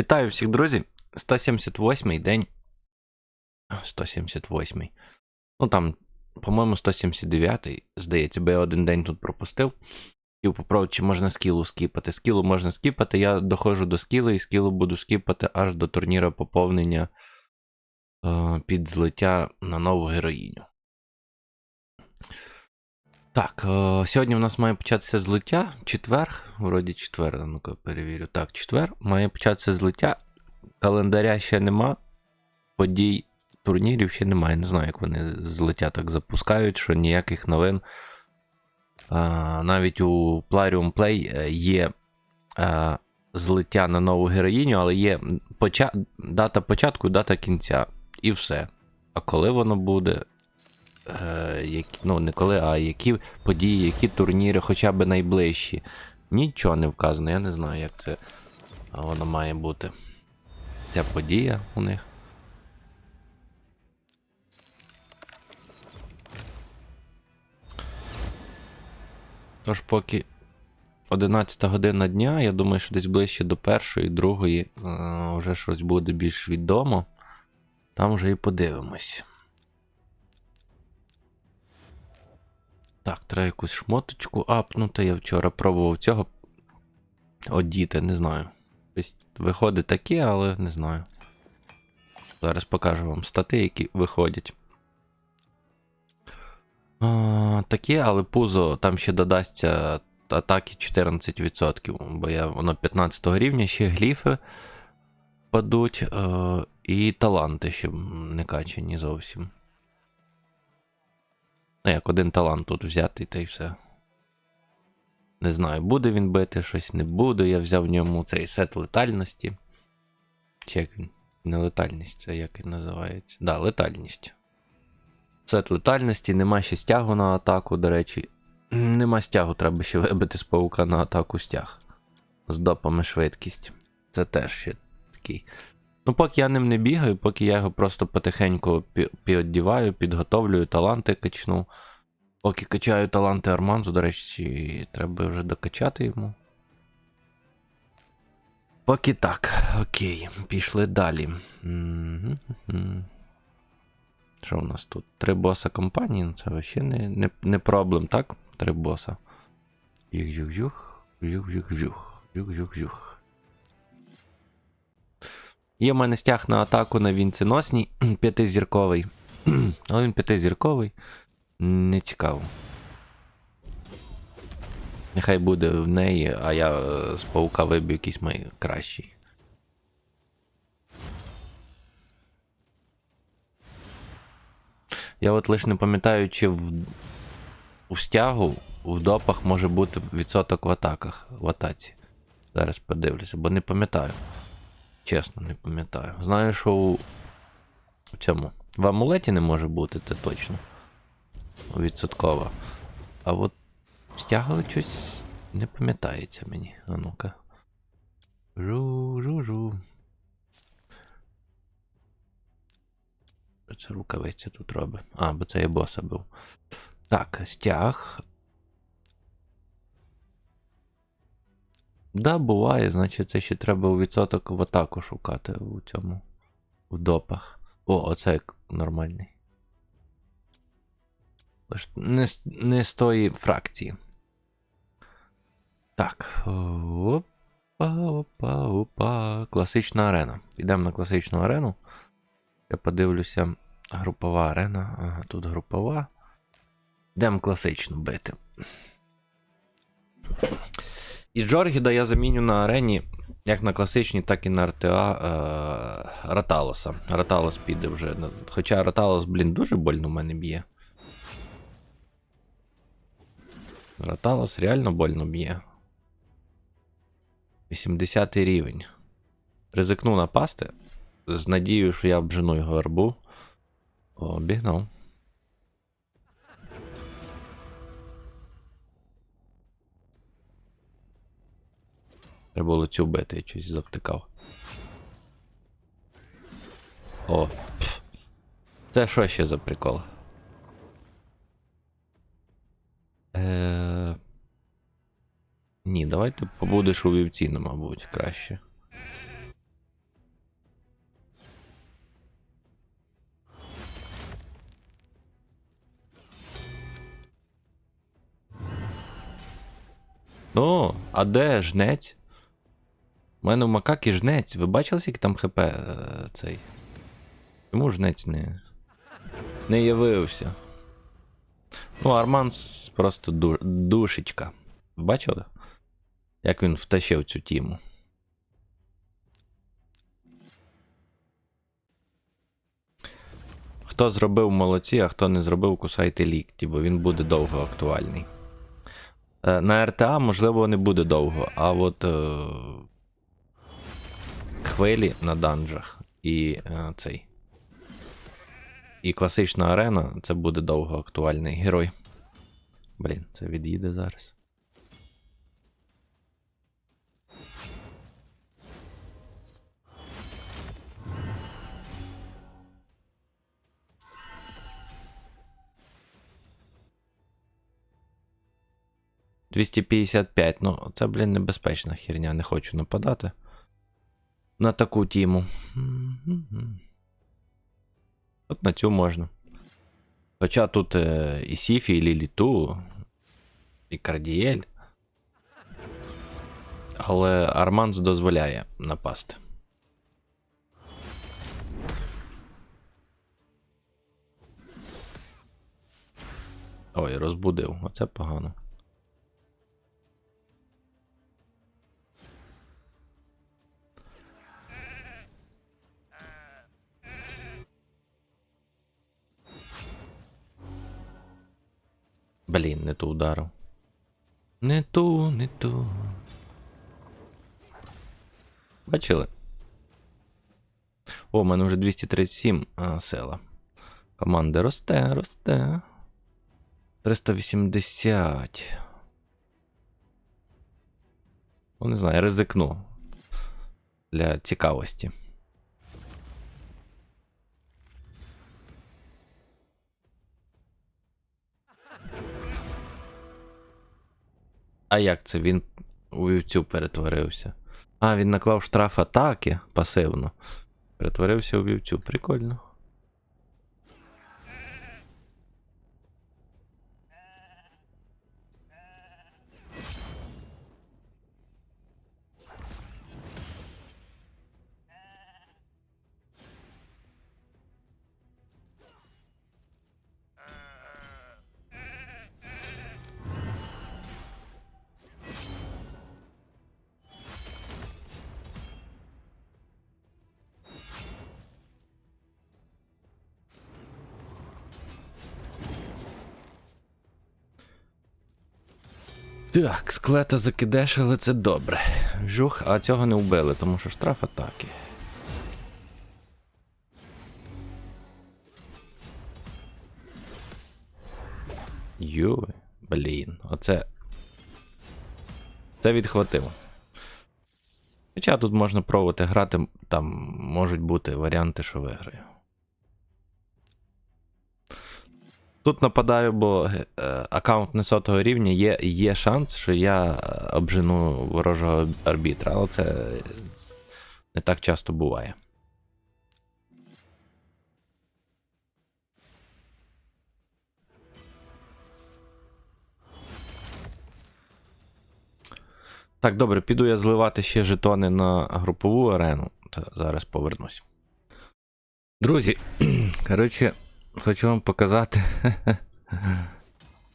Вітаю всіх, друзі. 178-й день. 178-й. Ну там, по-моєму, 179-й, здається, бо я один день тут пропустив. Хотів попробувати, чи можна скілу скіпати. Скілу можна скіпати, я доходжу до скіли, і скілу буду скіпати аж до турніра поповнення е, під злиття на нову героїню. Так, е, сьогодні в нас має початися злиття. Четвер. Вроді четвер, ну-ка перевірю. Так, четвер. Має початися злиття. Календаря ще нема. Подій турнірів ще немає. Не знаю, як вони злиття так запускають, що ніяких новин. А, навіть у Plarium Play е, є е, злиття на нову героїню, але є поча... дата початку, дата кінця. І все. А коли воно буде? Е, які, ну, не коли, а які події, які турніри, хоча б найближчі. Нічого не вказано, я не знаю, як це воно має бути. Ця подія у них. Тож, поки 11 година дня, я думаю, що десь ближче до першої, другої е, вже щось буде більш відомо. Там вже і подивимось. Так, треба якусь шмоточку апнути. Я вчора пробував цього одіти, не знаю. Виходить таке, але не знаю. Зараз покажу вам стати, які виходять. А, таке, але пузо там ще додасться атаки 14%, бо я воно 15 рівня, ще гліфи падуть, е, і таланти ще не качені зовсім. Ну, як один талант тут взяти, та й все. Не знаю, буде він бити, щось не буде. Я взяв в ньому цей сет летальності. Чи як він? Не летальність, це як він називається. Да, летальність. Сет летальності, нема ще стягу на атаку, до речі. Нема стягу, треба ще вибити з паука на атаку стяг. З допами швидкість. Це теж ще такий. Ну, поки я ним не бігаю, поки я його просто потихеньку пі- піддіваю, підготовлюю, таланти качну. Поки качаю таланти Арманзу, до речі, треба вже докачати йому. Поки так, окей, пішли далі. Що у нас тут? Три боса компанії, ну це вообще не, не, не проблем, так? Три боса. Юх-юх-юх, юх-юх-юх, юх-юх-юх. Є в мене стяг на атаку на вінценосній, п'ятизірковий. Але він п'ятизірковий. Не цікаво. Нехай буде в неї, а я е, з паука виб'ю якийсь мій кращий. Я от лише не пам'ятаю, чи в, у стягу в допах може бути відсоток в атаках в атаці. Зараз подивлюся, бо не пам'ятаю. Чесно, не пам'ятаю. Знаю, що у, цьому. В амулеті не може бути, це точно. Відсоткова. А от стягу щось не пам'ятається мені. А ну-ка. Жу-жу-жу. Це рукавиця тут робить. А, бо це я боса був. Так, стяг. Да, буває, значить, це ще треба у відсоток в атаку шукати у цьому. В допах. О, оце як нормальний. Не, з- не з тої фракції. Так. Опа, опа, опа. Класична арена. Підемо на класичну арену. Я подивлюся. Групова арена. Ага, тут групова. Йдемо класичну бити. І Джоргіда я заміню на арені, як на класичній, так і на РТА е, Раталоса. Раталос піде вже. Хоча Раталос, блін, дуже больно в мене б'є. Раталос реально больно б'є. 80 рівень. Ризикну напасти. З надією, що я обжену його арбу. Обігнав. Треба було цю бити, я щось завтикав. О. Пф. Це що ще за прикол? Е... Ні, давайте побудеш у вівці, ну, мабуть, краще. Ну, а де жнець? У мене в макаки жнець. Ви бачили, скільки там хп е, цей? Чому жнець не. не явився? Ну, Арман просто ду... душечка. Бачили? Як він втащив цю тіму. Хто зробив молодці, а хто не зробив, кусайте лікті, бо він буде довго актуальний. Е, На РТА, можливо, не буде довго, а от е, хвилі на данжах і е, цей. І класична арена це буде довго актуальний герой. Блін, це від'їде зараз. «255», ну це, блін, небезпечна херня, не хочу нападати на таку тіму. От на цю можна. Хоча тут е, і Сіфі, і Ліліту, і Кардієль. Але Арманс дозволяє напасти. Ой, розбудив. Оце погано. Блін, не ту ударив. Не ту, не ту. Бачили? О, у мене вже 237 а, села. Команди росте, росте. 380. Ну, не знаю, ризикну. Для цікавості. А як це він у вівцю перетворився? А, він наклав штраф атаки пасивно. Перетворився у вівцю. Прикольно. Так, склета закидеш, але це добре. Жух, а цього не вбили, тому що штраф атаки. Йой, блін, оце. Це відхватило. Хоча тут можна пробувати грати, там можуть бути варіанти, що виграю. Тут нападаю, бо е, аккаунт не сотого рівня, є, є шанс, що я обжену ворожого арбітра, але це не так часто буває. Так, добре, піду я зливати ще жетони на групову арену. Зараз повернусь. Друзі, коротше, хочу вам показати.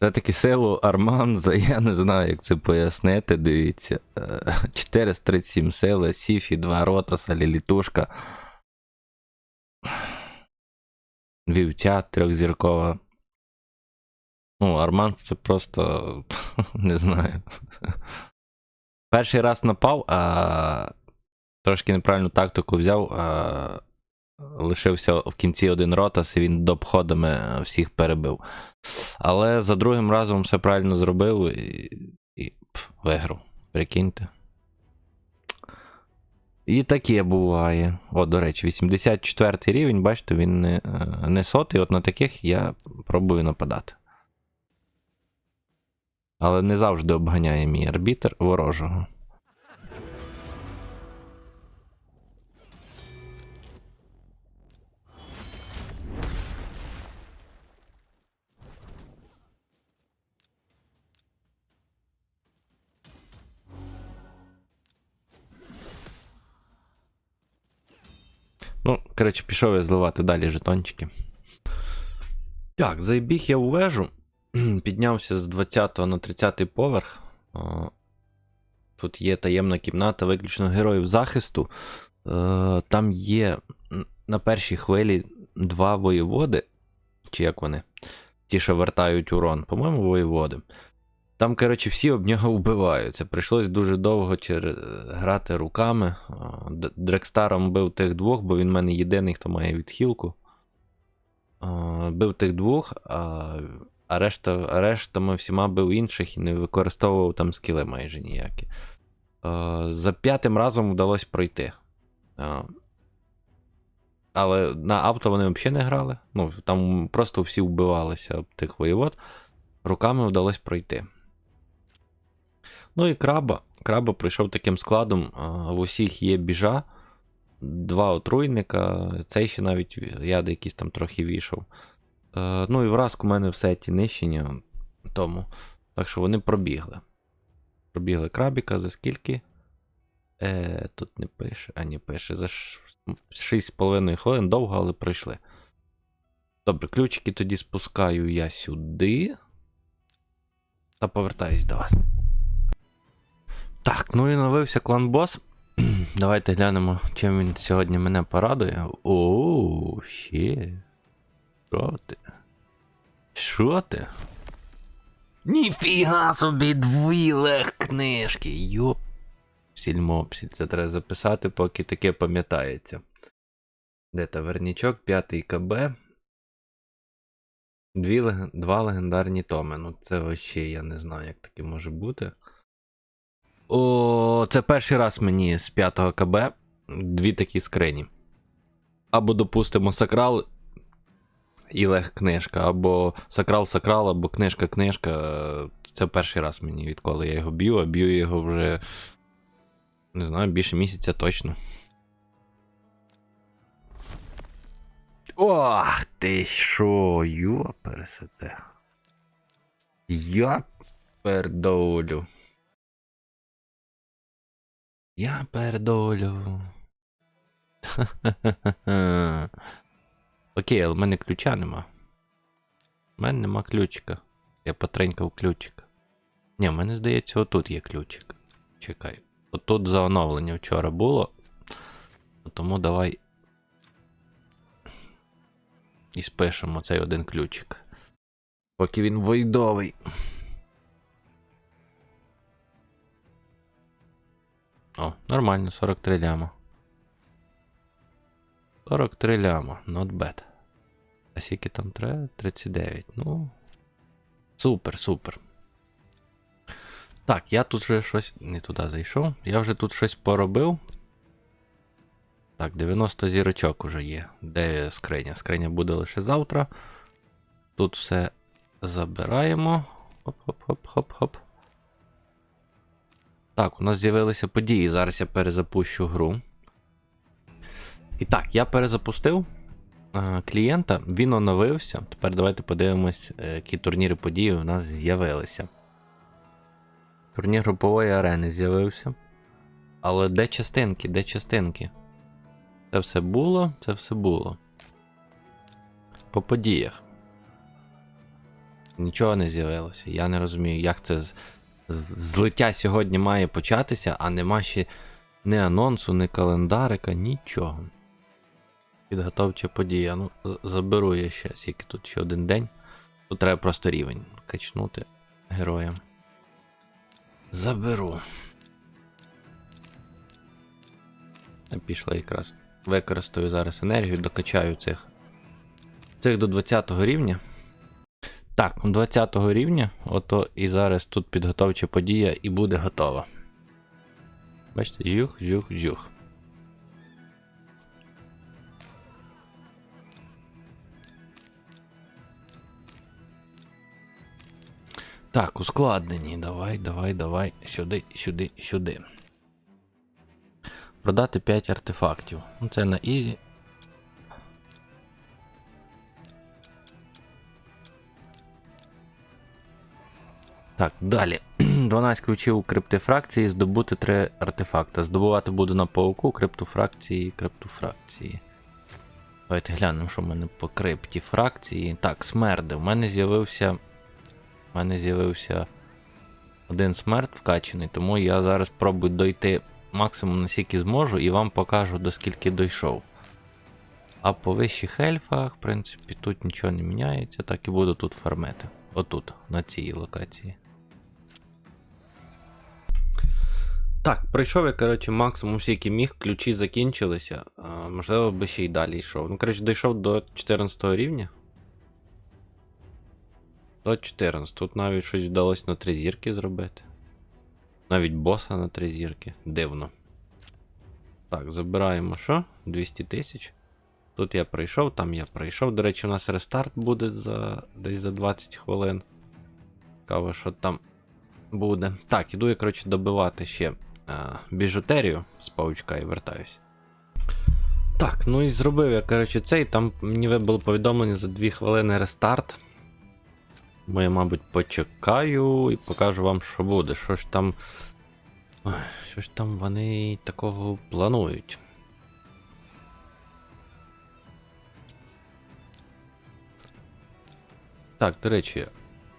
Все-таки силу Арманза, я не знаю, як це пояснити. Дивіться. Е, 437 сили, Сіфі, 2 Ротаса, Лілітушка. Вівця трьохзіркова. Ну, Арманс це просто не знаю. Перший раз напав, а трошки неправильну тактику взяв, а лишився в кінці один ротас, і він дообходами всіх перебив. Але за другим разом все правильно зробив і, і пф, виграв. Прикиньте. І таке буває. О, до речі, 84 рівень, бачите, він не, не сотий. От на таких я пробую нападати. Але не завжди обганяє мій арбітр ворожого. Коротше, пішов я зливати далі жетончики. Так, забіг я у вежу, піднявся з 20 на 30 поверх. Тут є таємна кімната виключно героїв захисту. Е, Там є на першій хвилі два воєводи, чи як вони? Ті, що вертають урон, по-моєму, воєводи. Там, коротше, всі об нього вбиваються. Прийшлось дуже довго чер... грати руками. Дрекстаром бив тих двох, бо він в мене єдиний, хто має відхилку. Бив тих двох, а, а решта, а рештами всіма бив інших і не використовував там скіли майже ніякі. За п'ятим разом вдалося пройти. Але на авто вони взагалі не грали. Ну, там просто всі вбивалися об тих воєвод. Руками вдалося пройти. Ну і краба. Краба пройшов таким складом. В усіх є біжа, два отруйника, цей ще навіть яди якісь там трохи вішав. Е, Ну і враз у мене в сеті нищення. Тому. Так що вони пробігли. Пробігли крабіка за скільки? Е, Тут не пише, а не пише. За 6,5 хвилин довго, але пройшли. Добре, ключики тоді спускаю я сюди. Та повертаюсь до вас. Так, ну і новився клан бос. Давайте глянемо, чим він сьогодні мене порадує. Оу, ще. Що ти? Що ти? Ніфіга собі дві лег книжки. Йоп. Сільмопсіль. Це треба записати, поки таке пам'ятається. Де тавернічок, п'ятий КБ. Дві, два легендарні томи. Ну, це вообще я не знаю, як таке може бути. О, це перший раз мені з 5 КБ дві такі скрині. Або, допустимо, сакрал і лег книжка, або сакрал сакрал, або книжка книжка. Це перший раз мені, відколи я його б'ю, а б'ю його вже. Не знаю, більше місяця точно. Ох ти що, йо пересете. Я пердолю. Я пердолю. Окей, але в мене ключа нема. У мене нема ключика. Я потренькав ключик. Ні, в мене здається, отут є ключик. Чекай. Отут за оновлення вчора було. Тому давай. І спишемо цей один ключик. Поки він войдовий. О, нормально, 43 ляма. 43 ляма, not bad. А скільки там треба? 39. Ну. Супер, супер. Так, я тут вже щось. Не туди зайшов. Я вже тут щось поробив. Так, 90 зірочок уже є. Де скриня? Скриня буде лише завтра. Тут все забираємо. Хоп-хоп-хоп-хоп-хоп. Так, у нас з'явилися події. Зараз я перезапущу гру. І так, я перезапустив а, клієнта, він оновився. Тепер давайте подивимось, е, які турніри події у нас з'явилися. Турнір групової арени з'явився. Але де частинки? Де частинки? Це все було, це все було. По подіях. Нічого не з'явилося. Я не розумію, як це злиття сьогодні має початися, а нема ще ні анонсу, ні календарика, нічого. Підготовча подія. Ну, заберу я ще, скільки тут ще один день. Тут треба просто рівень качнути героям. Заберу. Пішла якраз. Використаю зараз енергію, докачаю цих. Цих до 20 рівня. Так, до 20 рівня, ото і зараз тут підготовча подія і буде готова. Бачите, жух, жух, жух. Так, ускладнені. Давай, давай, давай. Сюди, сюди, сюди. Продати 5 артефактів. Ну, це на ізі. Так, далі. 12 ключів у криптифракції, здобути 3 артефакти. Здобувати буду на пауку, криптофракції, криптофракції. Давайте глянемо, що в мене по крипті фракції. Так, смерди. У мене з'явився. У мене з'явився один смерть вкачаний, тому я зараз пробую дойти максимум наскільки зможу і вам покажу до скільки дійшов. А по вищих ельфах, в принципі, тут нічого не міняється, так і буду тут фармити. Отут, на цій локації. Так, пройшов я, коротше, максимум скільки міг, ключі закінчилися. А, можливо, би ще й далі йшов. Ну, коротше, дійшов до 14 рівня. До 14. Тут навіть щось вдалося на три зірки зробити. Навіть боса на три зірки. Дивно. Так, забираємо що? 200 тисяч. Тут я пройшов, там я пройшов. До речі, у нас рестарт буде за десь за 20 хвилин. Цікаво, що там буде. Так, іду я, коротше, добивати ще біжутерію з паучка і вертаюсь. Так, ну і зробив я, коротше, цей. Там мені вибило повідомлення за 2 хвилини рестарт. Бо я, мабуть, почекаю і покажу вам, що буде. Що ж там. Ой, Що ж там вони такого планують? Так, до речі,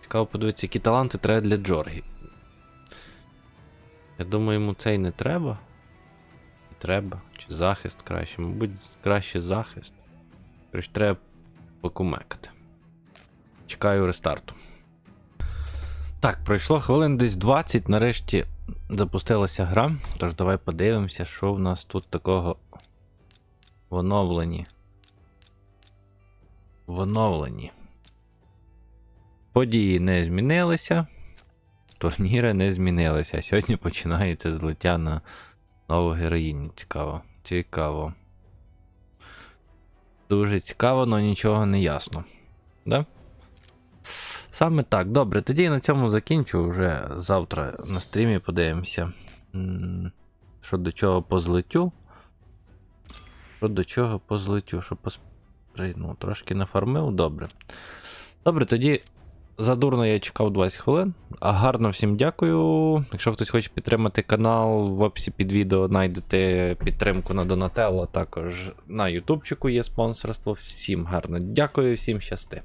цікаво подивитися, які таланти треба для Джоргі. Я думаю, йому цей не треба. Не треба. Чи захист краще. Мабуть, краще захист. Короче, треба покумекати. Чекаю рестарту. Так, пройшло хвилин десь 20, нарешті запустилася гра. Тож давай подивимося, що в нас тут такого в оновленні. В оновленні. Події не змінилися. Турніри не змінилися. Сьогодні починається злиття на нову героїню. Цікаво. Цікаво. Дуже цікаво, але нічого не ясно. Да? Саме так. Добре, тоді на цьому закінчу. Вже завтра на стрімі подивимося. Що до чого по злиттю. Що до чого по злиттю. Що по ну, трошки нафармив, добре. Добре, тоді задурно я чекав 20 хвилин. А гарно всім дякую. Якщо хтось хоче підтримати канал, в описі під відео знайдете підтримку на Донателло, також на Ютубчику є спонсорство. Всім гарно дякую, всім щасти.